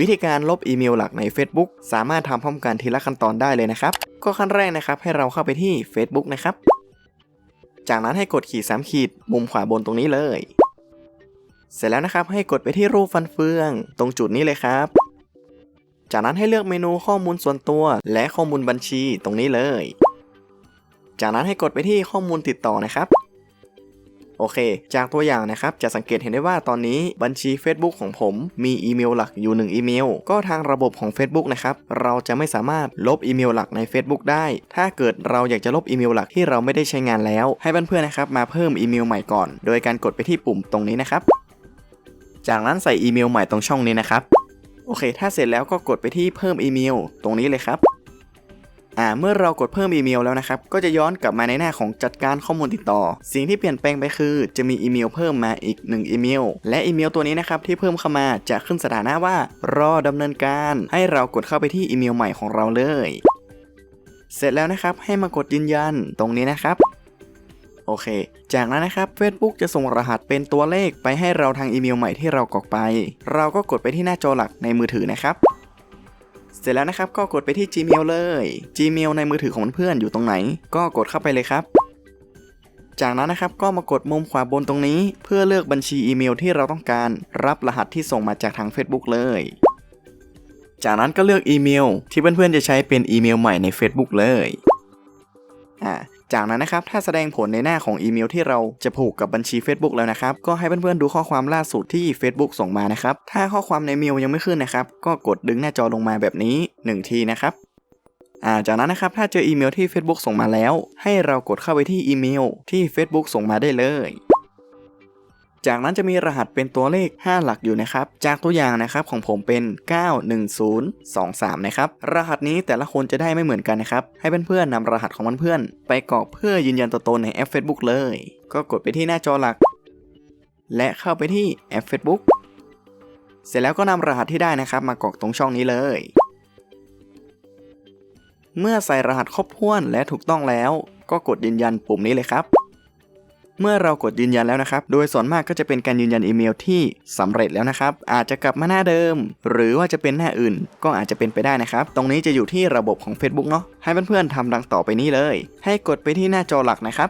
วิธีการลบอีเมลหลักใน Facebook สามารถทำพร้อมกันทีละขั้นตอนได้เลยนะครับ ก็ขั้นแรกนะครับให้เราเข้าไปที่ Facebook นะครับ จากนั้นให้กดขีดสามขีดมุมขวาบนตรงนี้เลย เสร็จแล้วนะครับให้กดไปที่รูปฟันเฟือง ตรงจุดนี้เลยครับ จากนั้นให้เลือกเมนูข้อมูลส่วนตัว และข้อมูลบัญชีตรงนี้เลย จากนั้นให้กดไปที่ข้อมูลติดต่อนะครับ โอเค จากตัวอย่างนะครับจะสังเกตเห็นได้ว่าตอนนี้บัญชี Facebook ของผมมีอีเมลหลักอยู่ 1 อีเมล ก็ทางระบบของ Facebook นะครับเราจะไม่สามารถลบอีเมลหลักใน Facebook ได้ ถ้าเกิดเราอยากจะลบอีเมลหลักที่เราไม่ได้ใช้งานแล้ว ให้เพื่อนๆนะครับมาเพิ่มอีเมลใหม่ก่อน โดยการกดไปที่ปุ่มตรงนี้นะครับ จากนั้นใส่อีเมลใหม่ตรงช่องนี้นะครับ โอเค ถ้าเสร็จแล้วก็กดไปที่เพิ่มอีเมล ตรงนี้เลยครับ อ่าเมื่อเรากดเพิ่มอีเมลแล้วนะครับ ก็จะย้อนกลับมาในหน้าของจัดการข้อมูลติดต่อ สิ่งที่เปลี่ยนแปลงไปคือ จะมีอีเมลเพิ่มมาอีก 1 อีเมล และอีเมลตัวนี้นะครับที่เพิ่มเข้ามาจะขึ้นสถานะว่ารอดำเนินการ ให้เรากดเข้าไปที่อีเมลใหม่ของเราเลย เสร็จแล้วนะครับให้มากดยืนยันตรงนี้นะครับโอเค จากนั้นนะครับ Facebook จะส่งรหัสเป็นตัวเลขไปให้เราทางอีเมลใหม่ที่เรากรอกไป เราก็กดไปที่หน้าจอหลักในมือถือนะครับ สร็จแล้วนะครับก็กดไปที่ Gmail เลย Gmail ในมือถือของเพื่อนอยู่ตรงไหน ก็กดเข้าไปเลยครับ จากนั้นนะครับก็มากดมุมขวาบนตรงนี้ เพื่อเลือกบัญชีอีเมลที่เราต้องการ รับรหัสที่ส่งมาจากทาง Facebook เลย จากนั้นก็เลือกอีเมล ที่เพื่อนๆจะใช้เป็นอีเมลใหม่ใน Facebook เลย อ่า จากนั้นนะครับ ถ้าแสดงผลในหน้าของอีเมลที่เราจะผูกกับบัญชี Facebook แล้วนะครับ ก็ให้เพื่อนๆดูข้อความล่าสุดที่ Facebook ส่งมานะครับ ถ้าข้อความในเมลยังไม่ขึ้นนะครับ ก็กดดึงหน้าจอลงมาแบบนี้ 1 ทีนะครับาจากนั้นนะครับ ถ้าเจออีเมลที่ Facebook ส่งมาแล้ว ให้เรากดเข้าไปที่อีเมลที่ Facebook ส่งมาได้เลย จากนั้นจะมีรหัสเป็นตัวเลข 5 หลักอยู่นะครับ จากตัวอย่างนะครับของผมเป็น 91023 นะครับ รหัสนี้แต่ละคนจะได้ไม่เหมือนกันนะครับ ให้เพื่อนๆนำรหัสของเพื่อนๆไปกรอกเพื่อยืนยันตัวตนในแอป Facebook เลย ก็กดไปที่หน้าจอหลัก และเข้าไปที่แอป Facebook เสร็จแล้วก็นำรหัสที่ได้นะครับ มากรอกตรงช่องนี้เลย เมื่อใส่รหัสครบถ้วนและถูกต้องแล้ว ก็กดยืนยันปุ่มนี้เลยครับ เมื่อเรากดยืนยันแล้วนะครับ โดยส่วนมากก็จะเป็นการยืนยันอีเมลที่สำเร็จแล้วนะครับ อาจจะกลับมาหน้าเดิม หรือว่าจะเป็นหน้าอื่น ก็อาจจะเป็นไปได้นะครับ ตรงนี้จะอยู่ที่ระบบของ Facebook เนาะ ให้เพื่อนๆทำดังต่อไปนี้เลย ให้กดไปที่หน้าจอหลักนะครับ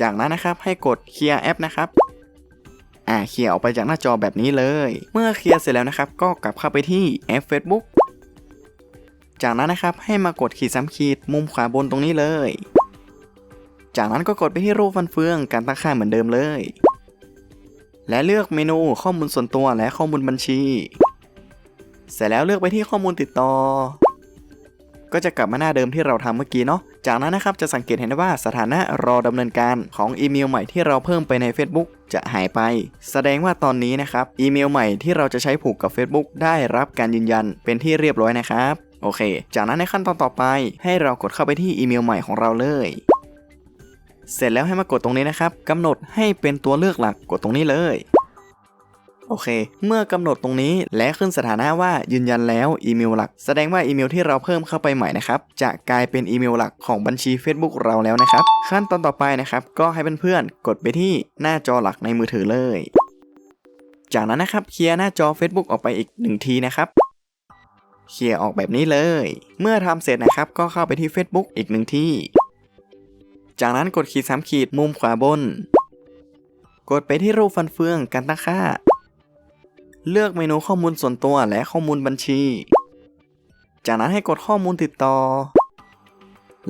จากนั้นนะครับให้กดเคลียร์แอปนะครับอ่าเคลียร์ออกไปจากหน้าจอแบบนี้เลย เมื่อเคลียร์เสร็จแล้วนะครับ ก็กลับเข้าไปที่แอป Facebook จากนั้นนะครับให้มากดขีดซ้ำขีดมุมขวาบนตรงนี้เลย จากนั้นก็กดไปที่รูปฟันเฟืองการตั้งค่าเหมือนเดิมเลย และเลือกเมนูข้อมูลส่วนตัวและข้อมูลบัญชี เสร็จแล้วเลือกไปที่ข้อมูลติดต่อ ก็จะกลับมาหน้าเดิมที่เราทำเมื่อกี้เนาะ จากนั้นนะครับจะสังเกตเห็นได้ว่าสถานะรอดำเนินการของอีเมลใหม่ที่เราเพิ่มไปใน Facebook จะหายไป แสดงว่าตอนนี้นะครับอีเมลใหม่ที่เราจะใช้ผูกกับ Facebook ได้รับการยืนยันเป็นที่เรียบร้อยนะครับโอเค จากนั้นในขั้นตอนต่อไปให้เรากดเข้าไปที่อีเมลใหม่ของเราเลย เสร็จแล้วให้มากดตรงนี้นะครับกำหนดให้เป็นตัวเลือกหลักกดตรงนี้เลยโอเค เมื่อกำหนดตรงนี้และขึ้นสถานะว่ายืนยันแล้วอีเมลหลัก แสดงว่าอีเมลที่เราเพิ่มเข้าไปใหม่นะครับ จะกลายเป็นอีเมลหลักของบัญชี Facebook เราแล้วนะครับ ขั้นตอนต่อไปนะครับ ก็ให้เพื่อนๆกดไปที่หน้าจอหลักในมือถือเลย จากนั้นนะครับเคลียร์หน้าจอ Facebook ออกไปอีกหนึ่งทีนะครับเคลียร์ออกแบบนี้เลย เมื่อทำเสร็จนะครับ ก็เข้าไปที่ Facebook อีกหนึ่งที่ จากนั้นกดขีดสามขีดมุมขวาบน กดไปที่รูปฟันเฟืองการตั้งค่า เลือกเมนูข้อมูลส่วนตัวและข้อมูลบัญชี จากนั้นให้กดข้อมูลติดต่อ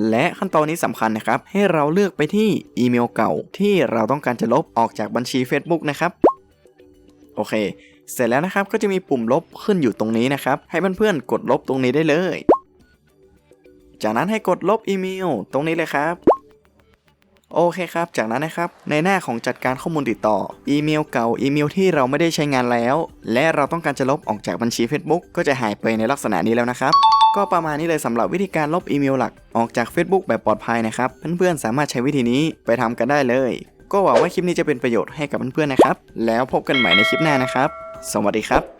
และขั้นตอนนี้สำคัญนะครับ ให้เราเลือกไปที่อีเมลเก่าที่เราต้องการจะลบออกจากบัญชี Facebook นะครับโอเค เสร็จแล้วนะครับก็จะมีปุ่มลบขึ้นอยู่ตรงนี้นะครับ ให้เพื่อนๆกดลบตรงนี้ได้เลย จากนั้นให้กดลบอีเมลตรงนี้เลยครับ โอเคครับ จากนั้นนะครับ ในหน้าของจัดการข้อมูลติดต่อ อีเมลเก่า อีเมลที่เราไม่ได้ใช้งานแล้ว และเราต้องการจะลบออกจากบัญชี Facebook ก็จะหายไปในลักษณะนี้แล้วนะครับ ก็ประมาณนี้เลยสำหรับวิธีการลบอีเมลหลักออกจาก Facebook แบบปลอดภัยนะครับ เพื่อนๆสามารถใช้วิธีนี้ไปทำกันได้เลย ก็หวังว่าคลิปนี้จะเป็นประโยชน์ให้กับเพื่อนๆนะครับ แล้วพบกันใหม่ในคลิปหน้านะครับ สวัสดีครับ